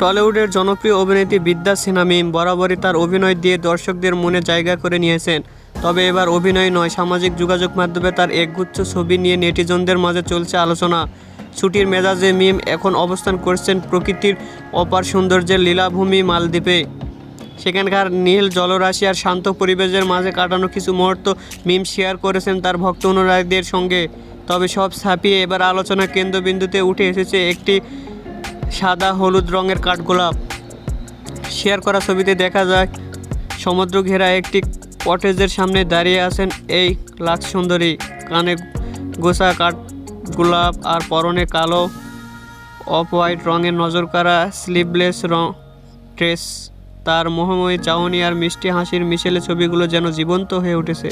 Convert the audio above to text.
টলিউডের জনপ্রিয় অভিনেত্রী বিদ্যা সিনহা মিম বরাবরই তার অভিনয় দিয়ে দর্শকদের মনে জায়গা করে নিয়েছেন। তবে এবার অভিনয় নয়, সামাজিক যোগাযোগ মাধ্যমে তার একগুচ্ছ ছবি নিয়ে নেটিজনদের মাঝে চলছে আলোচনা। ছুটির মেজাজে মিম এখন অবস্থান করছেন প্রকৃতির অপার সৌন্দর্যের লীলাভূমি মালদ্বীপে। সেখানকার নীল জলরাশি আর শান্ত পরিবেশের মাঝে কাটানো কিছু মুহূর্ত মিম শেয়ার করেছেন তার ভক্ত অনুরাগীদের সঙ্গে। তবে সব ছাপিয়ে এবার আলোচনা কেন্দ্রবিন্দুতে উঠে এসেছে একটি সাদা হলুদ রঙের কাঠগোলাপ। শেয়ার করা ছবিতে দেখা যায়, সমুদ্র ঘেরা একটি কটেজের সামনে দাঁড়িয়ে আছেন এই লাক্স সুন্দরী। কানে গোসা কাঠ গোলাপ আর পরনে কালো অফ হোয়াইট রঙের নজর কাড়া স্লিভলেস রং ড্রেস। তার মোহময়ী চাউনি আর মিষ্টি হাসির মিশেলে ছবিগুলো যেন জীবন্ত হয়ে উঠেছে।